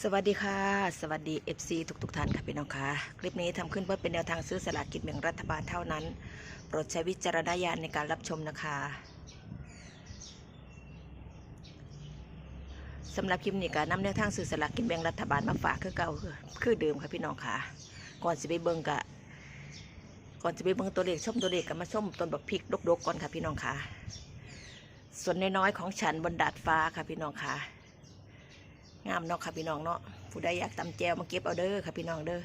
สวัสดีค่ะ สวัสดี FC ทุกทุกๆท่านค่ะพี่น้องค่ะ คลิปนี้ทำขึ้นเพื่อเป็นแนวทางซื้อสลากกินแบ่งรัฐบาลเท่านั้น โปรดใช้วิจารณญาณในการรับชมนะคะสำหรับคลิปนี้ก็นำแนวทางซื้อสลากกินแบ่งรัฐบาลมาฝากคือเก่าคือเดิมค่ะพี่น้องค่ะ ก่อนสิไปเบิ่งกะก่อนจะไปเบิ่งตัวเลขชมตัวเลขก็มาชมต้นบักพริกดกๆก่อนค่ะพี่น้องค่ะ ส่วนน้อยๆของฉันบนดาดฟ้าค่ะพี่น้องค่ะ งามเนาะค่ะพี่น้องเนาะผู้ใดอยากตำแจวมาเก็บเอาเด้อค่ะพี่น้องเด้อ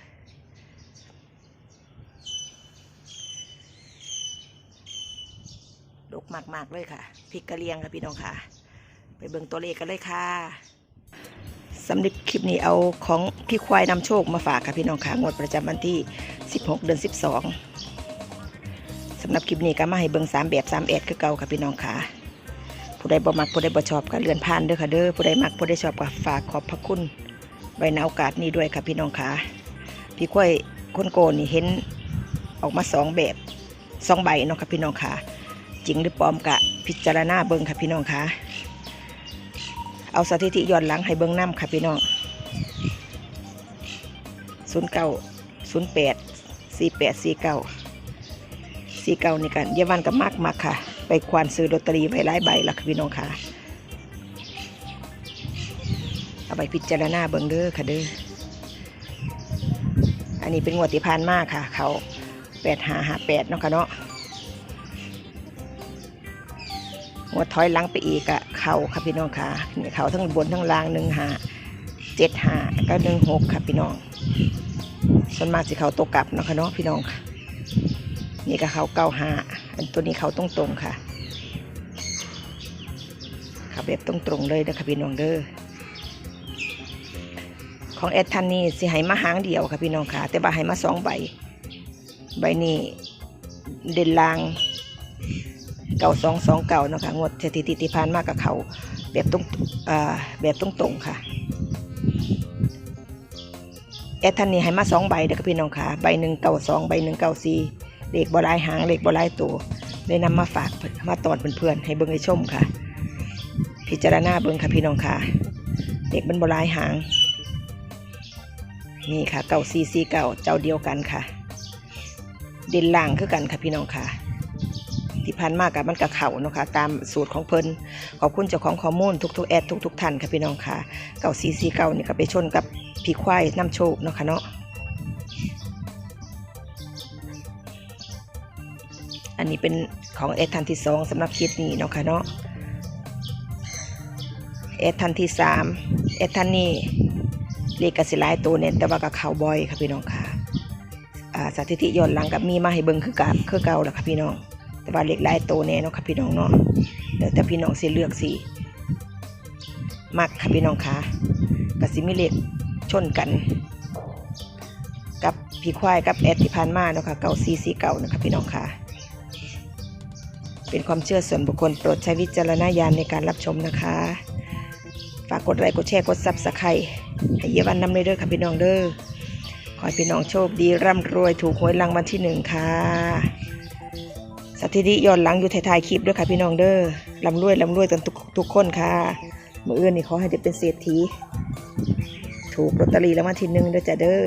ดกมากๆเลยค่ะพริกกระเลียงค่ะพี่น้องค่ะ ไปเบิ่งตัวเลขกันเลยค่ะสำหรับคลิปนี้เอาของพี่ควายนำโชคมาฝากค่ะพี่น้องค่ะงวดประจำวันที่ 16 เดือน 12สำหรับคลิปนี้ก็มาให้เบิ่ง3แบบ3แอดคือเก่าค่ะพี่น้องค่ะ ผู้ใดบ่มักผู้ใดบ่ชอบก็เลื่อนผ่านเด้อค่ะเด้อผู้ใดมักผู้ใดชอบก็ฝากขอบพระคุณไว้ในโอกาสนี้ด้วยค่ะพี่น้องค่ะพี่ค่อยคนโกนี่เห็นออกมาสองแบบสองใบเนาะค่ะพี่น้องค่ะจริงหรือปลอมกะพิจารณาเบิ่งค่ะพี่น้องค่ะเอาสถิติย้อนหลังให้เบิ่งน้ำค่ะพี่น้องศูนย์เก้าศูนย์แปดสี่แปดสี่เก้าสี่เก้านี่กันเยาวันกับมากมากค่ะ ไปควานซื้อลอตเตอรี่ไว้หลายใบละค่ะพี่น้องค่ะเอาไปพิจารณาเบิ่งเด้อค่ะเด้ออันนี้เป็นงวดที่ผ่านมาค่ะ เขาแปดหาหาแปดเนาะค่ะเนาะงวดถอยหลังไปอีกอะเขาค่ะพี่น้องค่ะนี่เขาทั้งบนทั้งล่างหนึ่งหาเจ็ดหาก็หนึ่งหกค่ะพี่น้องส่วนมากสิเขาตกกลับเนาะค่ะเนาะพี่น้องค่ะนี่ก็เขาเก้าหา อันตัวนี้เขาตรงตรงๆค่ะเขาแบบตรงตรงๆเลยนะคะพี่น้องเด้อของแอดทันนี่สิให้มาหางเดียวค่ะพี่น้องค่ะ แต่ว่าให้มาสองใบ ใบนี้เด่นลางเก่าสองสองเก่านะคะงวดสถิติที่ผ่านมากกับเขาแบบตรงอ่าแบบตรงตรงๆค่ะ แอดทันนี่ให้มาสองใบเด้อพี่น้องค่ะ ใบหนึ่งเก่าสองใบหนึ่งเก่าสี่ เลขบลายหางเลขบลายตัวเลยนำมาฝากมาตอนเพื่อนๆให้เบิ่งให้ชมค่ะ พิจารณาเบิ่งค่ะพี่น้องค่ะเลขมันบลายหาง นี่ค่ะเก่าซีซีเก่าเจ้าเดียวกันค่ะ เด่นล่างคือกันค่ะพี่น้องค่ะที่พันมากกับมันกับเข่าเนาะค่ะตามสูตรของเพิ่นขอบคุณเจ้าของข้อมูลทุกๆแอดทุกๆท่านค่ะพี่น้องค่ะ เก่าซีซีเก่านี่ก็ไปชนกับผีควายน้ำโชคเนาะค่ะเนาะ อันนี้เป็นของแอดทันที่สองสำหรับคลิปนี้เนาะค่ะเนาะแอดทันที่สามแอดทันนี่เลขกสิหลายตัวเนี่ยแต่ว่ากับเขาบ่อยค่ะพี่น้องค่ะอ่าสถิติย้อนหลังกับมีมาให้เบิ่งคือกับคือเก่าแล้วค่ะพี่น้อง แต่ว่าเลขหลายตัวเนี่ยเนาะค่ะพี่น้องเนาะเดี๋ยวแต่พี่น้องสิเลือกสิมักค่ะพี่น้องค่ะกสิมีเลขชนกัน กับพี่ควายกับแอดที่ผ่านมาเนาะค่ะเก่าซีซีเก่านะคะพี่น้องค่ะ เป็นความเชื่อส่วนบุคคลโปรดใช้วิจารณญาณในการรับชมนะคะ ฝากกดไลค์กดแชร์กดซับสไครต์ให้เยาวันน้ำเลยเด้อค่ะพี่น้องเด้อขอให้พี่น้องโชคดีร่ำรวยถูกหวยรางวัลที่หนึ่งค่ะสถิติย้อนหลังอยู่ท้ายๆคลิปด้วยค่ะพี่น้องเด้อร่ำรวยร่ำรวยกันทุกทุกคนค่ะมืออื่นนี่ขอให้ได้เป็นเศรษฐีถูกลอตเตอรี่รางวัลที่หนึ่งเด้อจ้ะเด้อ